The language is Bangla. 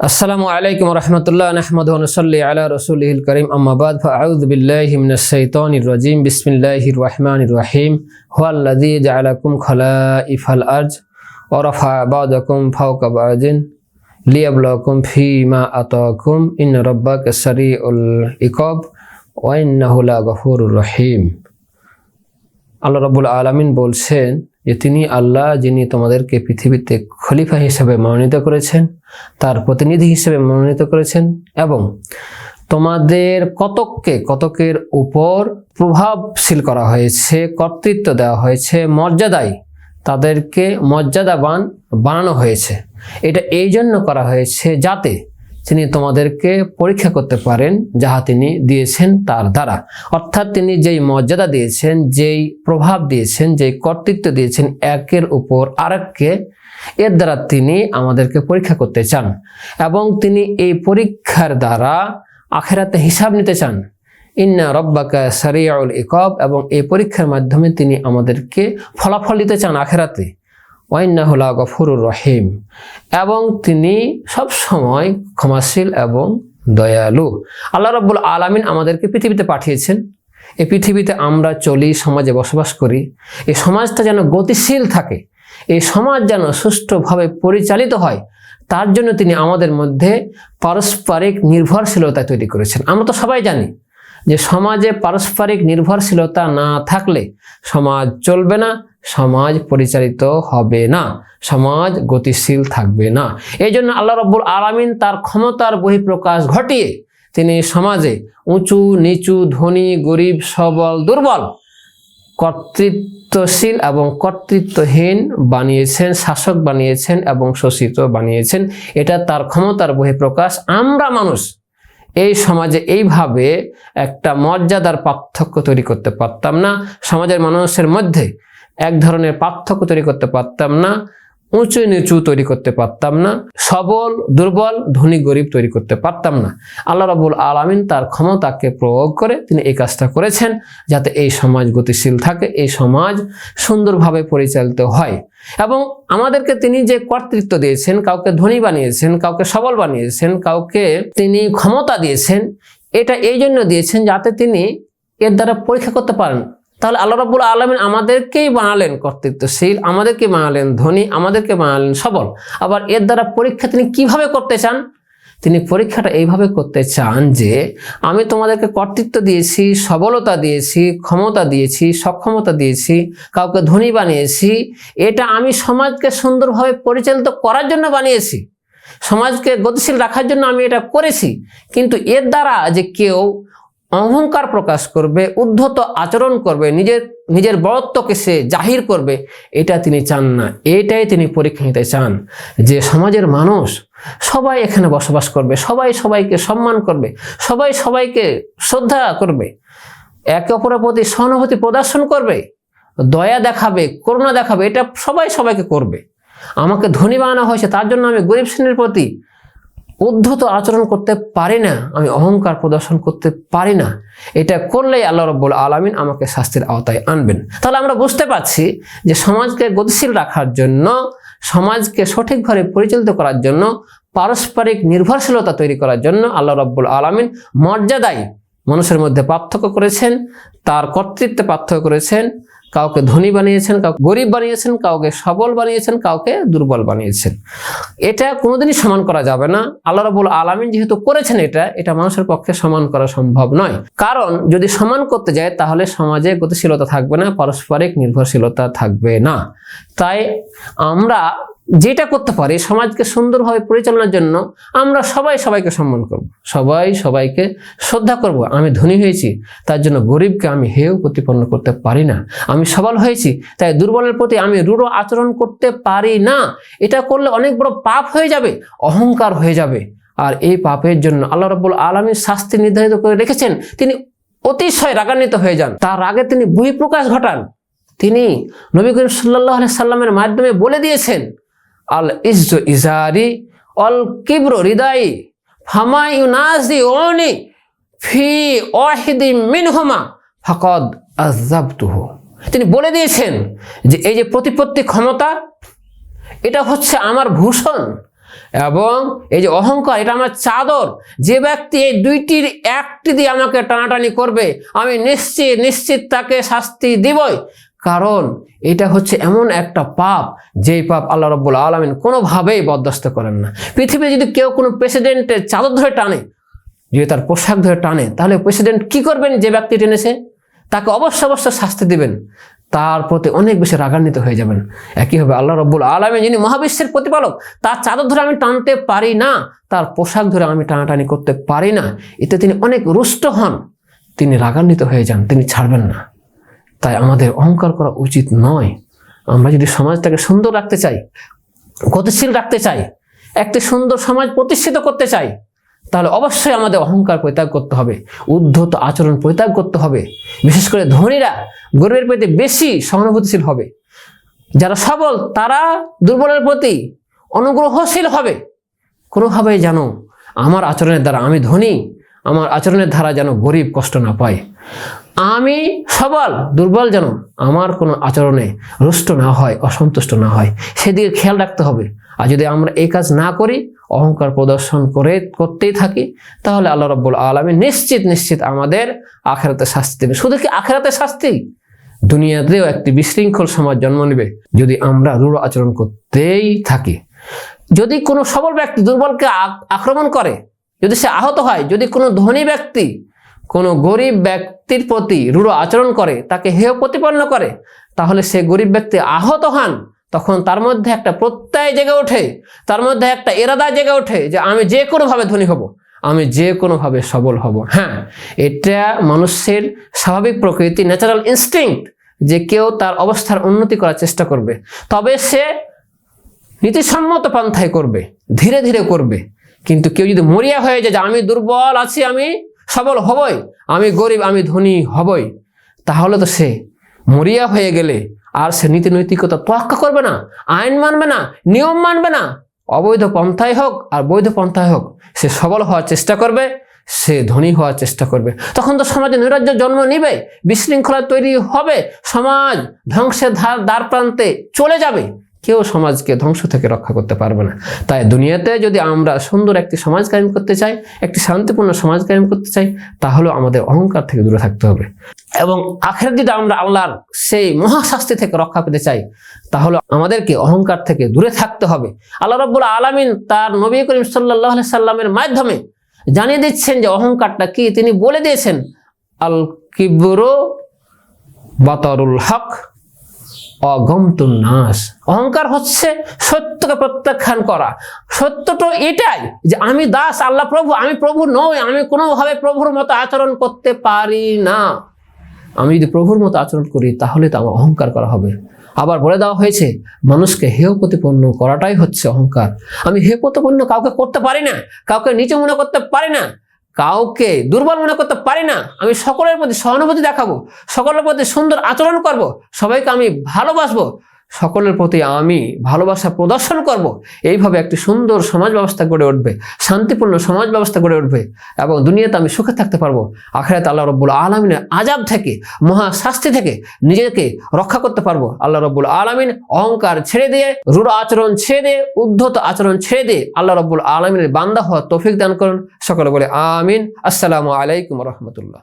আসসালামু আলাইকুম রহমতুল্লাহ আহমদ অনুসল্লি আলা রসুলহিল করিম। আম্মাবাদ ফাউদ্বিল্লাহিমিনসৈতনির রাজিম। বিসমিল্লাহির রহমানির রহিম। হুয়াল্লাদি জালাকুম খলা ইফাল আর্জ ওরফা বাদকুম ফাউকাবাজিন লিয়াবলকুম ফি মা আতকুম। ইন রব্বাক সরি উল ইকব ওয়াইন্নাহুলা গফুর রহিম। আল্লাহ রবুল আলমিন বলছেন যে তিনি আল্লাহ যিনি তোমাদেরকে পৃথিবীতে খলিফা হিসেবে মনোনীত করেছেন, তার প্রতিনিধি হিসেবে মনোনীত করেছেন এবং তোমাদের কতককে, কতকের উপর প্রভাবশীল করা হয়েছে, কর্তৃত্ব দেওয়া হয়েছে, মর্যাদায় তাদেরকে মর্যাদাবান বানানো হয়েছে। এটা এই জন্য করা হয়েছে যাতে তিনি তোমাদেরকে পরীক্ষা করতে পারেন যাহা তিনি দিয়েছেন তার দ্বারা। অর্থাৎ তিনি যেই মর্যাদা দিয়েছেন, যেই প্রভাব দিয়েছেন, যেই কর্তৃত্ব দিয়েছেন, একের উপর আরেককে, এর দ্বারা তিনি আমাদেরকে পরীক্ষা করতে চান এবং তিনি এই পরীক্ষার দ্বারা আখেরাতে হিসাব নিতে চান। ইন্না রব্বাকা সারিয়াউল ইকব এবং এই পরীক্ষার মাধ্যমে তিনি আমাদেরকে ফলাফল দিতে চান আখেরাতে। ওয়াইন্নাহুল্লাহ গফুরুর রহিম। এবং তিনি সব সময় ক্ষমাশীল এবং দয়ালু। আল্লাহ রব্বুল আলামিন আমাদেরকে পৃথিবীতে পাঠিয়েছেন। এই পৃথিবীতে আমরা চলি, সমাজে বসবাস করি। এই সমাজটা যেন গতিশীল থাকে। এই সমাজ যেন সুষ্ঠুভাবে পরিচালিত হয়। তার জন্য তিনি আমাদের মধ্যে পারস্পরিক নির্ভরশীলতা তৈরি করেছেন। আমরা তো সবাই জানি যে সমাজে পারস্পরিক নির্ভরশীলতা না থাকলে সমাজ চলবে না। সমাজ পরিচালিত হবে না, সমাজ গতিশীল থাকবে না। এই জন্য আল্লাহ রব্বুল আলামিন তার ক্ষমতার বহিঃপ্রকাশ ঘটিয়ে তিনি সমাজে উঁচু, নিচু, ধনী, গরিব, সবল, দুর্বল, কর্তৃত্বশীল এবং কর্তৃত্বহীন বানিয়েছেন, শাসক বানিয়েছেন এবং শোষিত বানিয়েছেন। এটা তার ক্ষমতার বহিঃপ্রকাশ। আমরা মানুষ এই সমাজে এইভাবে একটা মর্যাদার পার্থক্য তৈরি করতে পারতাম না। সমাজের মানুষের মধ্যে এক ধরনের পার্থক্য তৈরি করতে পারতাম না, উঁচু নিচু তৈরি করতে পারতাম না, সবল, দুর্বল, ধনী, গরিব তৈরি করতে পারতাম না। আল্লাহ রাবুল আলামিন তার ক্ষমতাকে প্রয়োগ করে তিনি এই কাজটা করেছেন যাতে এই সমাজ গতিশীল থাকে, এই সমাজ সুন্দরভাবে পরিচালিত হয়। এবং আমাদেরকে তিনি যে কর্তৃত্ব দিয়েছেন, কাউকে ধনী বানিয়েছেন, কাউকে সবল বানিয়েছেন, কাউকে তিনি ক্ষমতা দিয়েছেন, এটা এই জন্য দিয়েছেন যাতে তিনি এর দ্বারা পরীক্ষা করতে পারেন তাহলে আল্লাহ রাবুল আলমিন আমাদেরকেই বানালেন কর্তৃত্বশীল আমাদেরকে বানালেন ধনী, আমাদেরকে বানালেন সবল। আবার এর দ্বারা পরীক্ষা তিনি কীভাবে করতে চান? তিনি পরীক্ষাটা এইভাবে করতে চান যে, আমি তোমাদেরকে কর্তৃত্ব দিয়েছি, সবলতা দিয়েছি, ক্ষমতা দিয়েছি, সক্ষমতা দিয়েছি, কাউকে ধনী বানিয়েছি। এটা আমি সমাজকে সুন্দরভাবে পরিচালিত করার জন্য বানিয়েছি। সমাজকে গতিশীল রাখার জন্য আমি এটা করেছি। কিন্তু এর দ্বারা যে কেউ অহংকার প্রকাশ করবে, উদ্ধত আচরণ করবে, নিজের নিজের বড়ত্বকে সে জাহির করবে, এটা তিনি চান না। এটাই তিনি পরীক্ষা নিতে চান যে সমাজের মানুষ সবাই এখানে বসবাস করবে, সবাই সবাইকে সম্মান করবে, সবাই সবাইকে শ্রদ্ধা করবে, একে অপরের প্রতি সহানুভূতি প্রদর্শন করবে, দয়া দেখাবে, করুণা দেখাবে, এটা সবাই সবাইকে করবে। আমাকে ধনী বানানো হয়েছে, তার জন্য আমি গরিব শ্রেণির প্রতি উদ্ধত আচরণ করতে পারি না, আমি অহংকার প্রদর্শন করতে পারি না, এটা করলেই আল্লাহ রব্বুল আলমিন আমাকে শাস্তির আওতায় আনবেন। তাহলে আমরা বুঝতে পারছি যে সমাজকে গতিশীল রাখার জন্য, সমাজকে সঠিকভাবে পরিচালিত করার জন্য, পারস্পরিক নির্ভরশীলতা তৈরি করার জন্য আল্লাহ রব্বুল আলমিন মর্যাদায় মানুষের মধ্যে পার্থক্য করেছেন, তার কর্তৃত্বে পার্থক্য করেছেন, কাউকে ধনী বানিয়েছেন, কাউকে গরিব বানিয়েছেন, কাউকে সবল বানিয়েছেন, কাউকে দুর্বল বানিয়েছেন। এটা কোনোদিনই সমান করা যাবে না। আল্লাহ রাবুল আলমিন যেহেতু করেছেন এটা এটা মানুষের পক্ষে সমান করা সম্ভব নয়। কারণ যদি সমান করতে যায়, তাহলে সমাজে গতিশীলতা থাকবে না, পারস্পরিক নির্ভরশীলতা থাকবে না। তাই আমরা যেটা করতে পারি সমাজকে সুন্দরভাবে পরিচালনার জন্য আমরা সবাই সবাইকে সম্মান করব। সবাই সবাইকে শ্রদ্ধা করব। আমি ধনী হয়েছি, তার জন্য গরিবকে আমি হেয় প্রতিপন্ন করতে পারি না। আমি সবল হয়েছি, তাই দুর্বলের প্রতি আমি রূঢ় আচরণ করতে পারি না। এটা করলে অনেক বড় পাপ হয়ে যাবে, অহংকার হয়ে যাবে। আর এই পাপের জন্য আল্লাহ রব্বুল আলমীর শাস্তি নির্ধারিত করে রেখেছেন। তিনি অতিশয় রাগান্বিত হয়ে যান। তার আগে তিনি বহিঃপ্রকাশ ঘটান। তিনি নবী করিম সাল্লাহ সাল্লামের মাধ্যমে বলে দিয়েছেন আল ইজ্জ ইজারি অল কিব্র হৃদয় ফামাই ইউনাজি ওনি ফি ওয়াহিদি মিনহুমা ফাকদ আজাবতুহু তিনি বলে দিয়েছেন যে এই যে প্রতিপত্তি ক্ষমতা, এটা হচ্ছে আমার ভূষণ এবং এই যে অহংকার, এটা আমার চাদর। যে ব্যক্তি এই দুইটির একটি দিয়ে আমাকে টানাটানি করবে, আমি নিশ্চিত নিশ্চিত তাকে শাস্তি দিবই। কারণ এটা হচ্ছে এমন একটা পাপ, যেই পাপ আল্লাহ রব্বুল আলমিন কোনোভাবেই বরদাস্ত করেন না। পৃথিবীতে যদি কেউ কোনো প্রেসিডেন্টের চাদর ধরে টানে, যদি তার পোশাক ধরে টানে, তাহলে প্রেসিডেন্ট কি করবেন যে ব্যক্তি টেনেছে? তাকে অবশ্য অবশ্য শাস্তি দিবেন। তার প্রতি অনেক বেশি রাগান্বিত হয়ে যাবেন। একইভাবে আল্লাহ রব্বুল আলমী যিনি মহাবিশ্বের প্রতিপালক, তার চাদর ধরে আমি টানতে পারি না, তার পোশাক ধরে আমি টানাটানি করতে পারি না। এতে তিনি অনেক রুষ্ট হন। তিনি রাগান্বিত হয়ে যান, তিনি ছাড়বেন না। তাই আমাদের অহংকার করা উচিত নয়। আমরা যদি সমাজটাকে সুন্দর রাখতে চাই, গতিশীল রাখতে চাই, একটি সুন্দর সমাজ প্রতিষ্ঠিত করতে চাই, তাহলে অবশ্যই আমাদের অহংকার পরিত্যাগ করতে হবে, উদ্ধত আচরণ পরিত্যাগ করতে হবে। বিশেষ করে ধনীরা গরিবের প্রতি বেশি সহানুভূতিশীল হবে। যারা সবল, তারা দুর্বলের প্রতি অনুগ্রহশীল হবে। কোনোভাবে যেন আমার আচরণের দ্বারা আমি ধনী, আমার আচরণের দ্বারা যেন গরিব কষ্ট না পায়। আমি সবল, দুর্বল যেন আমার কোনো আচরণে রুষ্ট না হয়, অসন্তুষ্ট না হয়, সেদিকে খেয়াল রাখতে হবে। আর যদি আমরা এই কাজ না করি, অহংকার প্রদর্শন করে, করতেই থাকি, তাহলে আল্লাহ রব্বুল আলমী নিশ্চিত নিশ্চিত আমাদের আখেরাতে শাস্তি দেবে। শুধু কি আখেরাতে শাস্তি? দুনিয়াতেও একটি বিশৃঙ্খল সমাজ জন্ম নেবে, যদি আমরা রূঢ় আচরণ করতেই থাকি। যদি কোনো সবল ব্যক্তি দুর্বলকে আক্রমণ করে, যদি সে আহত হয়, যদি কোনো ধনী ব্যক্তি কোনো গরিব ব্যক্তির প্রতি রূঢ় আচরণ করে, তাকে হেয় প্রতিপন্ন করে, তাহলে সে গরিব ব্যক্তি আহত হন, তখন তার মধ্যে একটা প্রত্যয় জেগে ওঠে, তার মধ্যে একটা এরাদা জেগে ওঠে যে আমি যে কোনোভাবে ধনী হব, আমি যে কোনোভাবে সবল হব। হ্যাঁ এটা মানুষের স্বাভাবিক প্রকৃতি ন্যাচারাল ইনস্টিংক্ট যে কেউ তার অবস্থার উন্নতি করার চেষ্টা করবে। তবে সে নীতিসম্মত পন্থায় করবে, ধীরে ধীরে করবে। কিন্তু কেউ যদি মরিয়া হয়ে যায় যে আমি দুর্বল আছি, আমি সবল হবই, আমি গরিব, আমি ধনী হবই। তাহলে তো সে মরিয়া হয়ে গেলে আর সে নীতি নৈতিকতা তোয়াক্কা করবে না, আইন মানবে না, নিয়ম মানবে না। অবৈধ পন্থায় হোক আর বৈধ পন্থায় হোক, সে সবল হওয়ার চেষ্টা করবে, সে ধনী হওয়ার চেষ্টা করবে। তখন তো সমাজে নৈরাজ্য জন্ম নিবে, বিশৃঙ্খলা তৈরি হবে, সমাজ ধ্বংসের ধার, দ্বার প্রান্তে চলে যাবে। কেউ সমাজকে ধ্বংস থেকে রক্ষা করতে পারবে না। তাই দুনিয়াতে যদি আমরা সুন্দর একটি সমাজ কায়েম করতে চাই, একটি শান্তিপূর্ণ সমাজ কায়েম করতে চাই তাহলে আমাদের অহংকার থেকে দূরে থাকতে হবে। এবং আখের যদি আমরা আল্লাহর সেই মহাশাস্তি থেকে রক্ষা পেতে চাই, তাহলে আমাদেরকে অহংকার থেকে দূরে থাকতে হবে। আল্লাহ রব্বুল আলমিন তার নবী করিম সাল্লাহ সাল্লামের মাধ্যমে জানিয়ে দিচ্ছেন যে অহংকারটা কি? তিনি বলে দিয়েছেন আল কিবরো বাতরুল হক। অগমতুন নাস অহংকার হচ্ছে সত্যকে প্রত্যাখ্যান করা। সত্য তো এটাই যে আমি দাস, আল্লাহ প্রভু, আমি প্রভু নই, আমি কোনোভাবে প্রভুর মতো আচরণ করতে পারি না। আমি যদি প্রভুর মতো আচরণ করি, তাহলে তো আমার অহংকার করা হবে। আবার বলে দেওয়া হয়েছে, মানুষকে হেয় প্রতিপন্ন করাটাই হচ্ছে অহংকার। আমি হেয় প্রতিপন্ন কাউকে করতে পারি না, কাউকে নিচে মনে করতে পারি না কাউকে দুর্বল মনে করতে পারি না, আমি সকলের প্রতি সহানুভূতি দেখাবো, সকলের প্রতি সুন্দর আচরণ করব, সবাইকে আমি ভালোবাসবো। সকলের প্রতি আমি ভালোবাসা প্রদর্শন করব। এইভাবে একটি সুন্দর সমাজ ব্যবস্থা গড়ে উঠবে, শান্তিপূর্ণ সমাজ ব্যবস্থা গড়ে উঠবে এবং দুনিয়াতে আমি সুখে থাকতে পারব। আখেরাত আল্লাহ রব্বুল আলমিনের আজাব থেকে, মহা শাস্তি থেকে নিজেকে রক্ষা করতে পারব। আল্লাহ রব্বুল আলমিন অহংকার ছেড়ে দিয়ে, রূঢ় আচরণ ছেড়ে দিয়ে, উদ্ধত আচরণ ছেড়ে দিয়ে আল্লাহ রব্বুল আলমিনের বান্দা হওয়া তৌফিক দান করুন। সকলে বলে আমিন। আসসালামু আলাইকুম রহমতুল্লাহ।